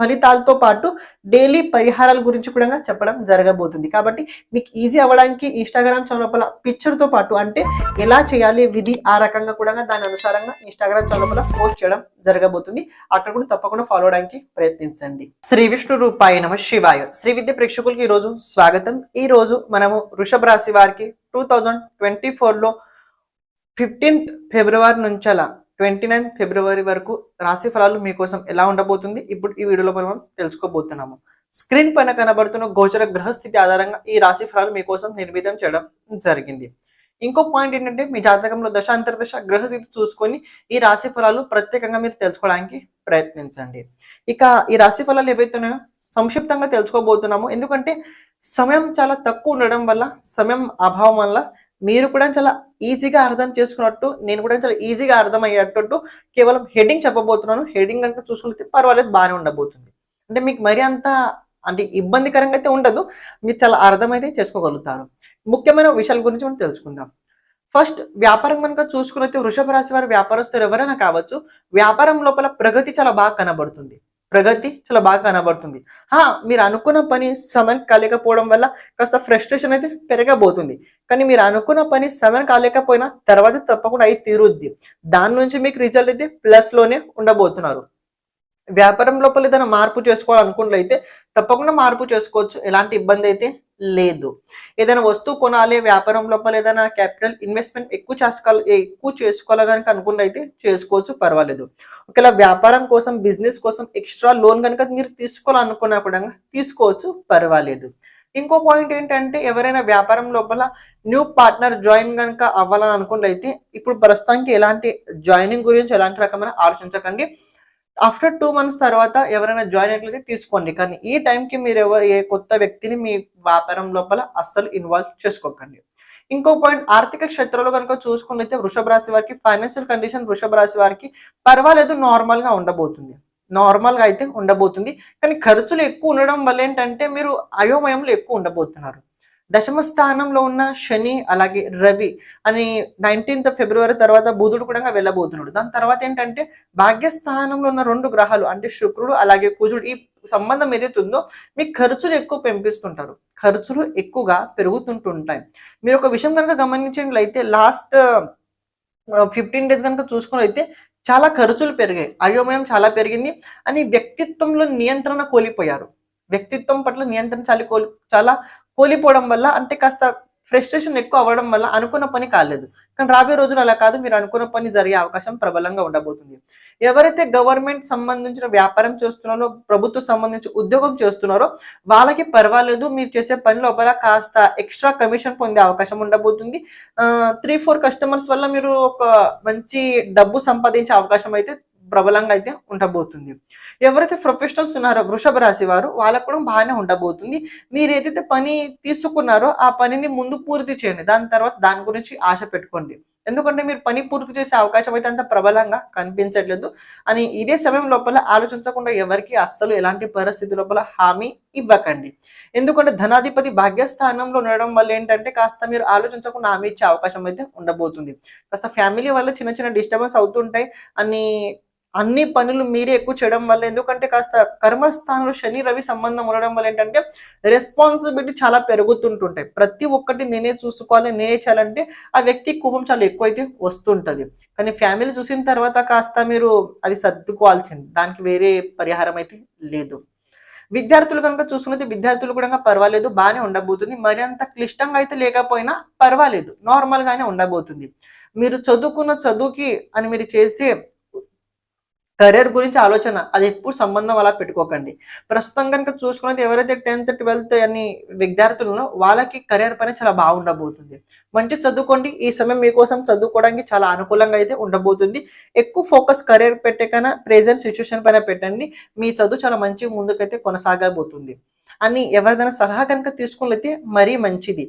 ఫలితాలతో పాటు డైలీ పరిహారాల గురించి కూడా చెప్పడం జరగబోతుంది. కాబట్టి మీకు ఈజీ అవ్వడానికి ఇన్స్టాగ్రామ్ ఛానల్ పిక్చర్తో పాటు అంటే ఎలా చేయాలి విధి ఆ రకంగా కూడా దాని అనుసారంగా ఇన్స్టాగ్రామ్ ఛానల్ పోస్ట్ చేయడం జరగబోతుంది. అక్కడ కూడా తప్పకుండా ఫాలో అవడానికి ప్రయత్నించండి. శ్రీ విష్ణు రూపాయ నమ శివాయ. శ్రీ విద్య ప్రేక్షకులకి ఈరోజు రోజు స్వాగతం. ఈ రోజు మనము వృషభ రాశి వారికి టూ థౌజండ్ ట్వంటీ ఫోర్లో ఫిఫ్టీన్త్ ఫిబ్రవరి నుంచలా ట్వంటీ నైన్ ఫిబ్రవరి వరకు రాశి ఫలాలు మీకోసం ఎలా ఉండబోతుంది? ఇప్పుడు ఈ వీడియోలో మనం తెలుసుకోబోతున్నాము. స్క్రీన్ పైన కనబడుతున్న గోచర గ్రహస్థితి ఆధారంగా ఈ రాశి ఫలాలు మీకోసం నిర్మితం చేయడం జరిగింది. ఇంకో పాయింట్ ఏంటంటే మీ జాతకంలో దశ దశ గ్రహస్థితి చూసుకొని ఈ రాశి ఫలాలు ప్రత్యేకంగా మీరు తెలుసుకోవడానికి ప్రయత్నించండి. ఇక ఈ రాశి ఫలాలు ఏవైతున్నాయో సంక్షిప్తంగా తెలుసుకోబోతున్నాము. ఎందుకంటే సమయం చాలా తక్కువ ఉండడం వల్ల సమయం అభావం వల్ల మీరు కూడా చాలా ఈజీగా అర్థం చేసుకున్నట్టు నేను కూడా చాలా ఈజీగా అర్థం అయ్యేటట్టు కేవలం హెడ్డింగ్ చెప్పబోతున్నాను. హెడ్డింగ్ కనుక చూసుకుంటే పర్వాలేదు బాగానే ఉండబోతుంది. అంటే మీకు మరి అంత అంటే ఇబ్బందికరంగా అయితే ఉండదు. మీరు చాలా అర్థమైతే చేసుకోగలుగుతారు. ముఖ్యమైన విషయాల గురించి మనం తెలుసుకుందాం. ఫస్ట్ వ్యాపారం కనుక చూసుకున్నైతే వృషభ రాశి వారి వ్యాపారస్తులు ఎవరైనా కావచ్చు వ్యాపారం లోపల ప్రగతి చాలా బాగా కనబడుతుంది. ప్రగతి చాలా బాగా కనబడుతుంది. మీరు అనుకున్న పని సమయం కాలేకపోవడం వల్ల కాస్త ఫ్రస్ట్రేషన్ అయితే పెరగబోతుంది. కానీ మీరు అనుకున్న పని సమయం కాలేకపోయినా తర్వాత తప్పకుండా అయి తీరుద్ది. దాని నుంచి మీకు రిజల్ట్ అయితే ప్లస్లోనే ఉండబోతున్నారు. వ్యాపారం లోపల ఏదైనా మార్పు చేసుకోవాలనుకున్నట్లయితే తప్పకుండా మార్పు చేసుకోవచ్చు. ఎలాంటి ఇబ్బంది అయితే లేదు. ఏదైనా వస్తువు కొనాలి వ్యాపారం లోపల ఏదైనా క్యాపిటల్ ఇన్వెస్ట్మెంట్ ఎక్కువ చేసుకోవాలి ఎక్కువ చేసుకోవాలి కనుక అనుకున్నట్లయితే చేసుకోవచ్చు పర్వాలేదు. ఒకవేళ వ్యాపారం కోసం బిజినెస్ కోసం ఎక్స్ట్రా లోన్ కనుక మీరు తీసుకోవాలనుకున్నా కూడా తీసుకోవచ్చు పర్వాలేదు. ఇంకో పాయింట్ ఏంటంటే ఎవరైనా వ్యాపారం లోపల న్యూ పార్ట్నర్ జాయిన్ కనుక అవ్వాలని అయితే ఇప్పుడు ప్రస్తుతానికి ఎలాంటి జాయినింగ్ గురించి ఎలాంటి రకమైన ఆలోచించకండి. ఆఫ్టర్ టూ మంత్స్ తర్వాత ఎవరైనా జాయిన్ అయినట్లయితే తీసుకోండి. కానీ ఈ టైంకి మీరు ఎవరు ఏ కొత్త వ్యక్తిని మీ వ్యాపారం లోపల అస్సలు ఇన్వాల్వ్ చేసుకోకండి. ఇంకో పాయింట్ ఆర్థిక క్షేత్రంలో కనుక చూసుకున్నైతే వృషభ రాశి వారికి ఫైనాన్షియల్ కండిషన్ వృషభ రాశి వారికి పర్వాలేదు నార్మల్గా ఉండబోతుంది. నార్మల్గా అయితే ఉండబోతుంది. కానీ ఖర్చులు ఎక్కువ ఉండడం వల్ల ఏంటంటే మీరు అయోమయంలో ఎక్కువ ఉండబోతున్నారు. దశమ స్థానంలో ఉన్న శని అలాగే రవి అని నైన్టీన్త్ ఫిబ్రవరి తర్వాత బుధుడు కూడా వెళ్ళబోతున్నాడు. దాని తర్వాత ఏంటంటే భాగ్యస్థానంలో ఉన్న రెండు గ్రహాలు అంటే శుక్రుడు అలాగే కుజుడు ఈ సంబంధం ఏదైతే ఉందో మీ ఖర్చులు ఎక్కువ పెంపిస్తుంటారు. ఖర్చులు ఎక్కువగా పెరుగుతుంటుంటాయి. మీరు ఒక విషయం కనుక గమనించినట్లయితే లాస్ట్ ఫిఫ్టీన్ డేస్ కనుక చూసుకున్నట్లయితే చాలా ఖర్చులు పెరిగాయి. అయోమయం చాలా పెరిగింది అని వ్యక్తిత్వంలో నియంత్రణ కోల్పోయారు. వ్యక్తిత్వం పట్ల నియంత్రణ చాలా కోల్ చాలా కోలిపోవడం వల్ల అంటే కాస్త ఫ్రస్ట్రేషన్ ఎక్కువ అవ్వడం వల్ల అనుకున్న పని కాలేదు. కానీ రాబోయే రోజులు అలా కాదు. మీరు అనుకున్న పని జరిగే అవకాశం ప్రబలంగా ఉండబోతుంది. ఎవరైతే గవర్నమెంట్ సంబంధించిన వ్యాపారం చేస్తున్నారో ప్రభుత్వం సంబంధించి ఉద్యోగం చేస్తున్నారో వాళ్ళకి పర్వాలేదు. మీరు చేసే పని లోపల కాస్త ఎక్స్ట్రా కమిషన్ పొందే అవకాశం ఉండబోతుంది. త్రీ ఫోర్ కస్టమర్స్ వల్ల మీరు ఒక మంచి డబ్బు సంపాదించే అవకాశం అయితే ప్రబలంగా అయితే ఉండబోతుంది. ఎవరైతే ప్రొఫెషనల్స్ ఉన్నారో వృషభ రాశి వారు వాళ్ళకు కూడా బాగానే ఉండబోతుంది. మీరు ఏదైతే పని తీసుకున్నారో ఆ పనిని ముందు పూర్తి చేయండి. దాని తర్వాత దాని గురించి ఆశ పెట్టుకోండి. ఎందుకంటే మీరు పని పూర్తి చేసే అవకాశం అయితే అంత ప్రబలంగా కనిపించట్లేదు. అని ఇదే సమయం లోపల ఆలోచించకుండా ఎవరికి అస్సలు ఎలాంటి పరిస్థితి లోపల హామీ ఇవ్వకండి. ఎందుకంటే ధనాధిపతి భాగ్యస్థానంలో ఉండడం వల్ల ఏంటంటే కాస్త మీరు ఆలోచించకుండా హామీ ఇచ్చే అవకాశం అయితే ఉండబోతుంది. కాస్త ఫ్యామిలీ వల్ల చిన్న చిన్న డిస్టర్బెన్స్ అవుతుంటాయి అని అన్ని పనులు మీరే ఎక్కువ చేయడం వల్ల ఎందుకంటే కాస్త కర్మస్థానంలో శని రవి సంబంధం ఉండడం వల్ల ఏంటంటే రెస్పాన్సిబిలిటీ చాలా పెరుగుతుంటుంటాయి. ప్రతి ఒక్కటి నేనే చూసుకోవాలి నేనే చేయాలంటే ఆ వ్యక్తి కోపం చాలా ఎక్కువ అయితే కానీ ఫ్యామిలీ చూసిన తర్వాత కాస్త మీరు అది సర్దుకోవాల్సింది. దానికి వేరే పరిహారం అయితే లేదు. విద్యార్థులు కనుక చూసుకున్నది విద్యార్థులు కూడా పర్వాలేదు బాగానే ఉండబోతుంది. మరి అంత క్లిష్టంగా అయితే లేకపోయినా పర్వాలేదు. నార్మల్గానే ఉండబోతుంది. మీరు చదువుకున్న చదువుకి అని మీరు చేసే కెరీర్ గురించి ఆలోచన అది ఎప్పుడు సంబంధం అలా పెట్టుకోకండి. ప్రస్తుతం కనుక చూసుకున్నది ఎవరైతే టెన్త్ ట్వెల్త్ అని విద్యార్థులు వాళ్ళకి కెరీర్ పైన చాలా బాగుండబోతుంది. మంచి చదువుకోండి. ఈ సమయం మీకోసం చదువుకోవడానికి చాలా అనుకూలంగా అయితే ఉండబోతుంది. ఎక్కువ ఫోకస్ కెరీర్ పెట్టే కన్నా ప్రెజెంట్ సిచ్యువేషన్ పైన పెట్టండి. మీ చదువు చాలా మంచి ముందుకైతే కొనసాగబోతుంది. అని ఎవరిదైనా సలహా కనుక తీసుకున్నైతే మరీ మంచిది.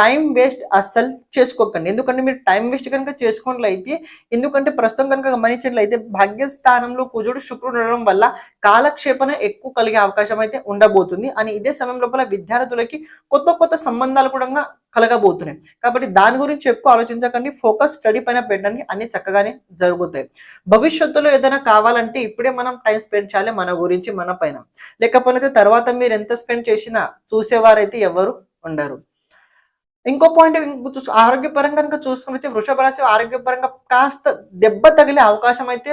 టైం వేస్ట్ అస్సలు చేసుకోకండి. ఎందుకంటే మీరు టైం వేస్ట్ కనుక చేసుకున్నట్లయితే ఎందుకంటే ప్రస్తుతం కనుక గమనించినట్లయితే భాగ్యస్థానంలో కుజుడు శుక్రుడు ఉండడం వల్ల కాలక్షేపణ ఎక్కువ కలిగే అవకాశం అయితే ఉండబోతుంది. అని ఇదే సమయం లోపల విద్యార్థులకి కొత్త కొత్త సంబంధాలు కూడా కలగబోతున్నాయి. కాబట్టి దాని గురించి ఎక్కువ ఆలోచించకండి. ఫోకస్ స్టడీ పైన పెట్టండి. అన్ని చక్కగానే జరుగుతాయి. భవిష్యత్తులో ఏదైనా కావాలంటే ఇప్పుడే మనం టైం స్పెండ్ చేయాలి మన గురించి మన పైన. లేకపోతే తర్వాత మీరు ఎంత స్పెండ్ చేసినా చూసేవారైతే ఎవరు ఉండరు. ఇంకో పాయింట్ చూసు ఆరోగ్యపరంగా కనుక చూసుకున్నైతే వృషభ రాశి ఆరోగ్యపరంగా కాస్త దెబ్బ తగిలే అవకాశం అయితే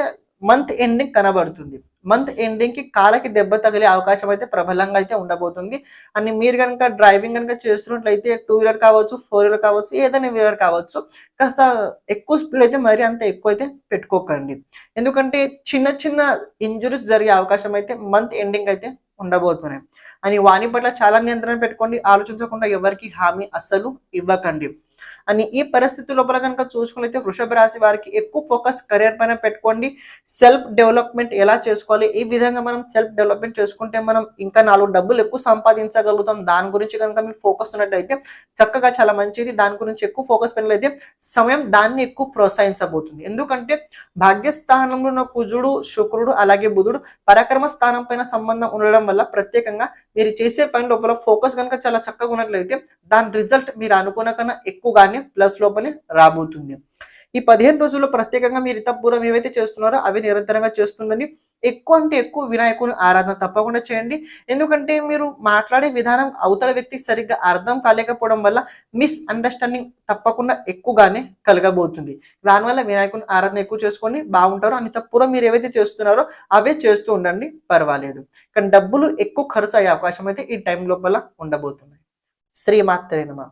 మంత్ ఎండింగ్ కనబడుతుంది. మంత్ ఎండింగ్కి కాలకి దెబ్బ తగిలే అవకాశం అయితే ప్రబలంగా అయితే ఉండబోతుంది. అని మీరు కనుక డ్రైవింగ్ కనుక చేస్తున్నట్లయితే టూ వీలర్ కావచ్చు ఫోర్ వీలర్ కావచ్చు ఏదైనా వీలర్ కావచ్చు కాస్త ఎక్కువ స్పీడ్ అయితే మరి అంత ఎక్కువ అయితే పెట్టుకోకండి. ఎందుకంటే చిన్న చిన్న ఇంజురీస్ జరిగే అవకాశం అయితే మంత్ ఎండింగ్ అయితే ఉండబోతున్నాయి. అని వాని పట్ల చాలా నియంత్రణ పెట్టుకోండి. ఆలోచించకుండా ఎవరికి హామీ అస్సలు ఇవ్వకండి. అని ఈ పరిస్థితి లోపల కనుక చూసుకున్నైతే వృషభ రాశి వారికి ఎక్కువ ఫోకస్ కెరియర్ పైన పెట్టుకోండి. సెల్ఫ్ డెవలప్మెంట్ ఎలా చేసుకోవాలి? ఈ విధంగా మనం సెల్ఫ్ డెవలప్మెంట్ చేసుకుంటే మనం ఇంకా నాలుగు డబ్బులు ఎక్కువ సంపాదించగలుగుతాం. దాని గురించి కనుక మీరు ఫోకస్ ఉన్నట్టయితే చక్కగా చాలా మంచిది. దాని గురించి ఎక్కువ ఫోకస్ పెట్టలేదు సమయం దాన్ని ఎక్కువ ప్రోత్సహించబోతుంది. ఎందుకంటే భాగ్యస్థానంలో ఉన్న కుజుడు శుక్రుడు అలాగే బుధుడు పరాక్రమ స్థానం పైన సంబంధం ఉండడం వల్ల ప్రత్యేకంగా మీరు చేసే పని లోపల ఫోకస్ కనుక చాలా చక్కగా ఉన్నట్లయితే దాని రిజల్ట్ మీరు అనుకున్న కన్నా ఎక్కువగానే ప్లస్ లోపలే రాబోతుంది. ఈ పదిహేను రోజుల్లో ప్రత్యేకంగా మీరు ఇతపూర్వం ఏవైతే చేస్తున్నారో అవి నిరంతరంగా చేస్తుందని ఎక్కువ అంటే ఎక్కువ వినాయకుని ఆరాధన తప్పకుండా చేయండి. ఎందుకంటే మీరు మాట్లాడే విధానం అవతల వ్యక్తికి సరిగ్గా అర్థం కాలేకపోవడం వల్ల మిస్ అండర్స్టాండింగ్ తప్పకుండా ఎక్కువగానే కలగబోతుంది. దానివల్ల వినాయకుని ఆరాధన ఎక్కువ చేసుకొని బాగుంటారో. అని తప్పూర్వం మీరు ఏవైతే చేస్తున్నారో అవే చేస్తూ ఉండండి పర్వాలేదు. కానీ డబ్బులు ఎక్కువ ఖర్చు అయ్యే అవకాశం అయితే ఈ టైం లోపల ఉండబోతున్నాయి శ్రీమాత్రేనమా